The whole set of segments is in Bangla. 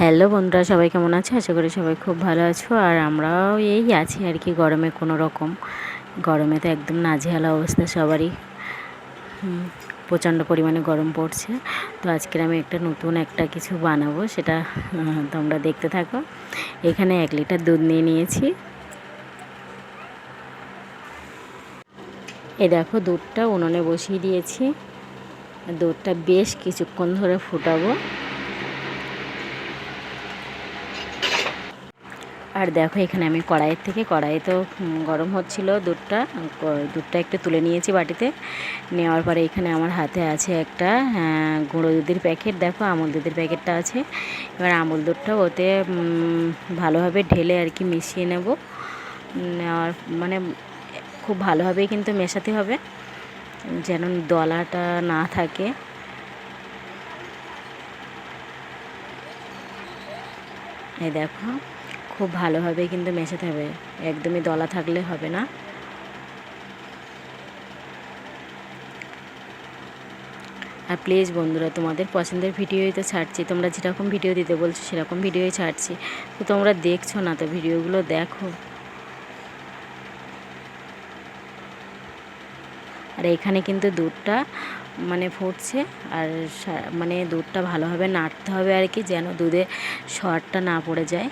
হ্যালো বন্ধুরা, সবাই কেমন আছে? আশা করি সবাই খুব ভালো আছো। আর আমরাও এই আছি আর কি গরমে কোনো রকম। গরমে তো একদম নাজেহাল অবস্থা সবারই। প্রচণ্ড পরিমাণে গরম পড়ছে। তো আজকের আমি একটা নতুন একটা কিছু বানাবো, সেটা তোমরা দেখতে থাকো। এখানে এক লিটার দুধ নিয়ে নিয়েছি। এ দেখো, দুধটা উনুনে বসিয়ে দিয়েছি। দুধটা বেশ কিছুক্ষণ ধরে ফুটাবো। আর দেখো এখানে আমি কড়াইয়ের থেকে কড়াই তো গরম হচ্ছিল দুধটা দুধটা একটু তুলে নিয়েছি বাটিতে। নেওয়ার পরে এখানে আমার হাতে আছে একটা গুঁড়ো দুধের প্যাকেট। দেখো আমুল দুধের প্যাকেটটা আছে। এবার আমুল দুধটা ওতে ভালোভাবে ঢেলে আর কি মিশিয়ে নেব। নেওয়ার মানে খুব ভালোভাবেই কিন্তু মেশাতে হবে, যেন দলাটা না থাকে। এই দেখো খুব ভালোভাবে কিন্তু মেশাতে হবে। একদমই দলা থাকলে হবে না। আর প্লিজ বন্ধুরা, তোমাদের পছন্দের ভিডিওই তো ছাড়ছি। তোমরা যেরকম ভিডিও দিতে বলছো, সেরকম ভিডিওই ছাড়ছি। তো তোমরা দেখছ না তো, ভিডিওগুলো দেখো। আর এখানে কিন্তু দুধটা মানে ফুটছে, আর মানে দুধটা ভালোভাবে নাড়তে হবে আর কি, যেন দুধে সরটা না পড়ে যায়।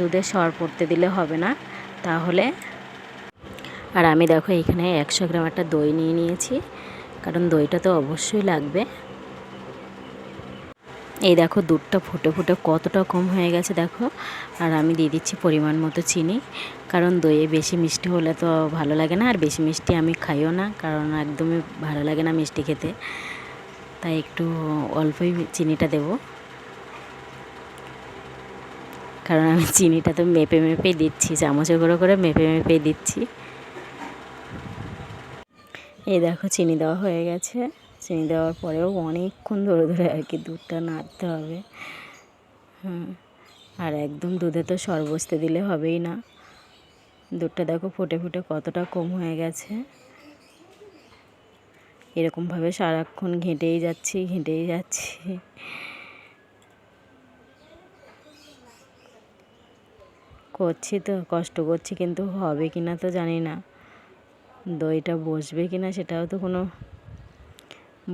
দুধে সর পড়তে দিলে হবে না। তাহলে আর আমি দেখো এখানে একশো গ্রাম একটা দই নিয়ে নিয়েছি। কারণ দইটা তো অবশ্যই লাগবে। এই দেখো দুধটা ফুটে ফুটে কতটা কম হয়ে গেছে দেখো। আর আমি দিয়ে দিচ্ছি পরিমাণ মতো চিনি। কারণ দইয়ে বেশি মিষ্টি হলে তো ভালো লাগে না। আর বেশি মিষ্টি আমি খাইও না। কারণ একদমই ভালো লাগে না মিষ্টি খেতে। তাই একটু অল্পই চিনিটা দেবো। কারণ আমি চিনিটা তো মেপে মেপে দিচ্ছি, চামচে করে করে মেপে মেপে দিচ্ছি। এই দেখো চিনি দেওয়া হয়ে গেছে। চিনি দেওয়ার পরেও অনেকক্ষণ ধরে ধরে আর কি দুধটা নাড়তে হবে। হুম, আর একদম দুধে তো সর বসতে দিলে হবেই না। দুধটা দেখো ফুটে ফুটে কতটা কম হয়ে গেছে। এরকমভাবে সারাক্ষণ ঘেঁটেই যাচ্ছি ঘেঁটেই যাচ্ছি। করছি তো, কষ্ট করছি কিন্তু হবে কি না তো জানি না। দইটা বসবে কি না সেটাও তো কোনো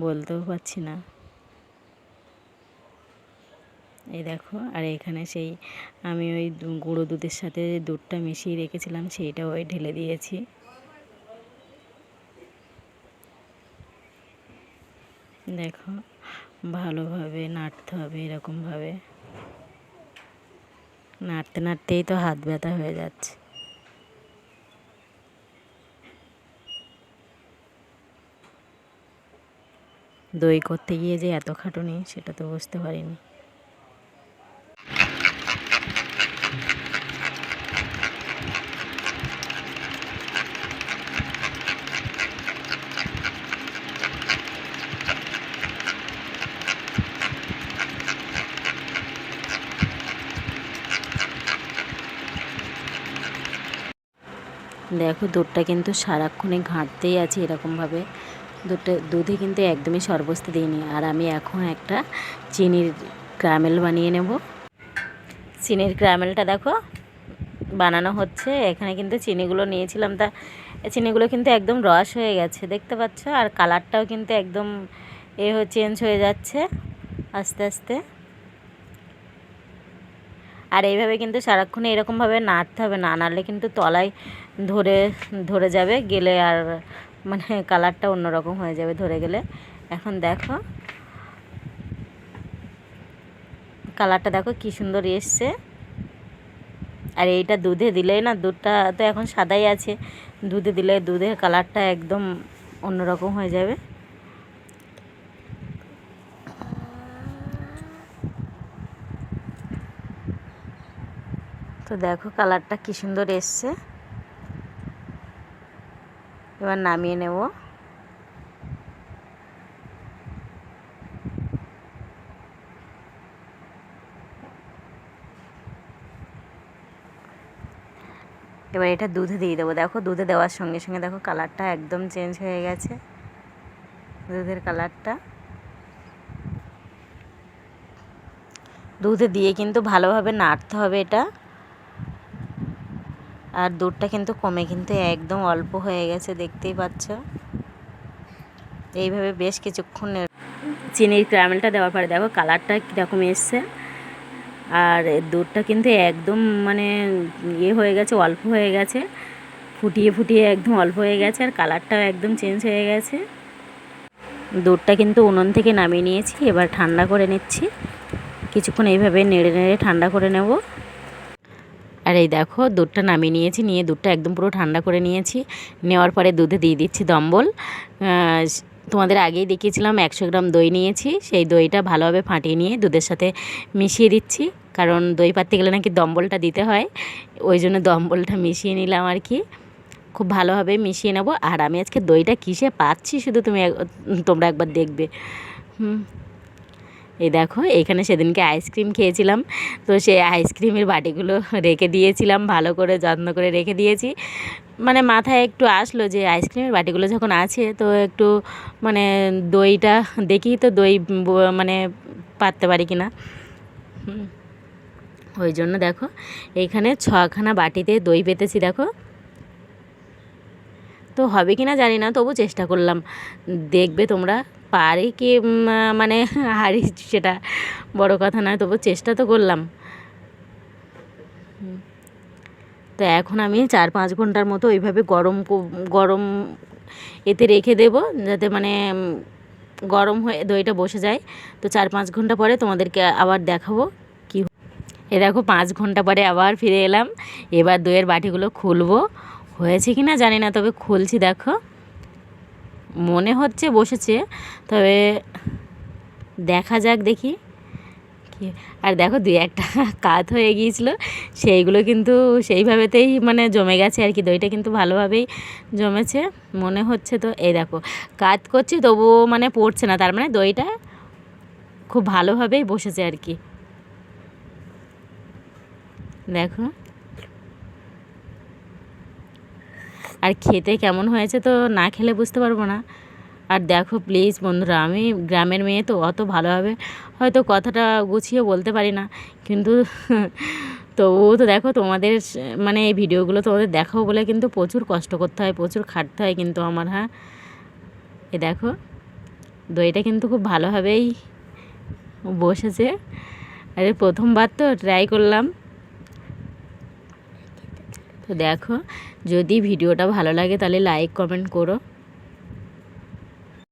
বলতেও পারছি না। এই দেখো, আর এখানে সেই আমি ওই গুঁড়ো দুধের সাথে দুধটা মিশিয়ে রেখেছিলাম সেইটা ওই ঢেলে দিয়েছি। দেখো, ভালোভাবে নাড়তে হবে এরকমভাবে। নাড়তে নাড়তেই তো হাত ব্যথা হয়ে যাচ্ছে। দই করতে গিয়ে যে এত খাটুনি, সেটা তো বুঝতে পারিনি। দেখো, দুধটা কিন্তু সারাক্ষণে ঘাঁটতেই আছে এরকমভাবে। দুধটা, দুধে কিন্তু একদমই সরবস্তে দিইনি। আর আমি এখন একটা চিনির ক্রামেল বানিয়ে নেব। চিনির ক্রামেলটা দেখো, বানানো হচ্ছে। এখানে কিন্তু চিনিগুলো নিয়েছিলাম। তা চিনিগুলো কিন্তু একদম রস হয়ে গেছে, দেখতে পাচ্ছ? আর কালারটাও কিন্তু একদম এ চেঞ্জ হয়ে যাচ্ছে আস্তে আস্তে। আর এইভাবে কিন্তু সারাক্ষণে এরকমভাবে নাড়তে হবে না, নাড়লে কিন্তু তলায় ধরে ধরে যাবে, গেলে আর মানে কালারটা অন্যরকম হয়ে যাবে ধরে গেলে। এখন দেখো। কালারটা দেখো কি সুন্দর এসছে। আর এইটা দুধে দিলেই না, দুধটা তো এখন সাদাই আছে। দুধে দিলে দুধের কালারটা একদম অন্যরকম হয়ে যাবে। তো দেখো কালারটা কি সুন্দর এসছে। এবার নামিয়ে নেব। এবার এটা দুধে দিয়ে দেবো। দেখো, দুধে দেওয়ার সঙ্গে সঙ্গে দেখো কালারটা একদম চেঞ্জ হয়ে গেছে। দুধের কালারটা। দুধে দিয়ে কিন্তু ভালোভাবে নাড়তে হবে এটা। আর দুধটা কিন্তু কমে কিন্তু একদম অল্প হয়ে গেছে, দেখতেই পাচ্ছ। এইভাবে বেশ কিছুক্ষণ চিনির ক্যারামেলটা দেওয়ার পরে দেখো কালারটা কীরকম এসছে। আর দুধটা কিন্তু একদম মানে ইয়ে হয়ে গেছে, অল্প হয়ে গেছে। ফুটিয়ে ফুটিয়ে একদম অল্প হয়ে গেছে আর কালারটাও একদম চেঞ্জ হয়ে গেছে। দুধটা কিন্তু উনুন থেকে নামিয়ে নিয়েছি, এবার ঠান্ডা করে নিচ্ছি। কিছুক্ষণ এইভাবে নেড়ে নেড়ে ঠান্ডা করে নেব। আর এই দেখো, দুধটা নামিয়ে নিয়েছি, নিয়ে দুধটা একদম পুরো ঠান্ডা করে নিয়েছি। নেওয়ার পরে দুধে দিয়ে দিচ্ছি দম্বল। তোমাদের আগেই দেখিয়েছিলাম, একশো গ্রাম দই নিয়েছি। সেই দইটা ভালোভাবে ফাটিয়ে নিয়ে দুধের সাথে মিশিয়ে দিচ্ছি। কারণ দই পাততে গেলে নাকি দম্বলটা দিতে হয়। ওই জন্য দম্বলটা মিশিয়ে নিলাম আর কি। খুব ভালোভাবে মিশিয়ে নেব। আর আমি আজকে দইটা কিসে পাচ্ছি শুধু তুমি তোমরা একবার দেখবে। হুম। এই দেখো, এখানে সেদিনকে আইসক্রিম খেয়েছিলাম। তো সেই আইসক্রিমের বাটিগুলো রেখে দিয়েছিলাম, ভালো করে যত্ন করে রেখে দিয়েছি। মানে মাথায় একটু আসলো যে আইসক্রিমের বাটিগুলো যখন আছে, তো একটু মানে দইটা দেখি তো দই মানে পাততে পারি কি না ওই জন্য দেখো এইখানে ছখানা বাটিতে দই পেতেছি দেখো। তো হবে কি না জানি না, তবু চেষ্টা করলাম। দেখবে তোমরা পারি কি মানে হারি সেটা বড় কথা নয়, তবু চেষ্টা তো করলাম। তো এখন আমি চার পাঁচ ঘণ্টার মতো ওইভাবে গরম গরম এতে রেখে দেব, যাতে মানে গরম হয়ে দইটা বসে যায়। তো চার পাঁচ ঘণ্টা পরে তোমাদেরকে আবার দেখাবো কি এ দেখো পাঁচ ঘণ্টা পরে আবার ফিরে এলাম। এবার দইয়ের বাটিগুলো খুলবো। হয়েছে কি না জানি না, তবে খুলছি, দেখো। মনে হচ্ছে বসেছে, তবে দেখা যাক দেখি আর দেখো দুই একটা কাত হয়ে গিয়েছিল, সেইগুলো কিন্তু সেইভাবেতেই মানে জমে গেছে আর কি। দইটা কিন্তু ভালোভাবেই জমেছে, মনে হচ্ছে তো। এই দেখো, কাত করছি তবুও মানে পড়ছে না, তার মানে দইটা খুব ভালোভাবেই বসেছে আর কি। দেখো। আর খেতে কেমন হয়েছে তো না খেলে বুঝতে পারব না। আর দেখো প্লিজ বন্ধুরা, আমি গ্রামের মেয়ে তো, অত ভালোভাবে হয়তো কথাটা গুছিয়ে বলতে পারি না। কিন্তু তবুও তো দেখো তোমাদের মানে এই ভিডিওগুলো তোমাদের দেখাবো বলে কিন্তু প্রচুর কষ্ট করতে হয়, প্রচুর খাটতে হয় কিন্তু আমার হ্যাঁ? এ দেখো, দইটা কিন্তু খুব ভালোভাবেই বসেছে। আরে প্রথমবার তো ট্রাই করলাম। তো দেখো যদি ভিডিওটা ভালো লাগে তাহলে লাইক কমেন্ট করো।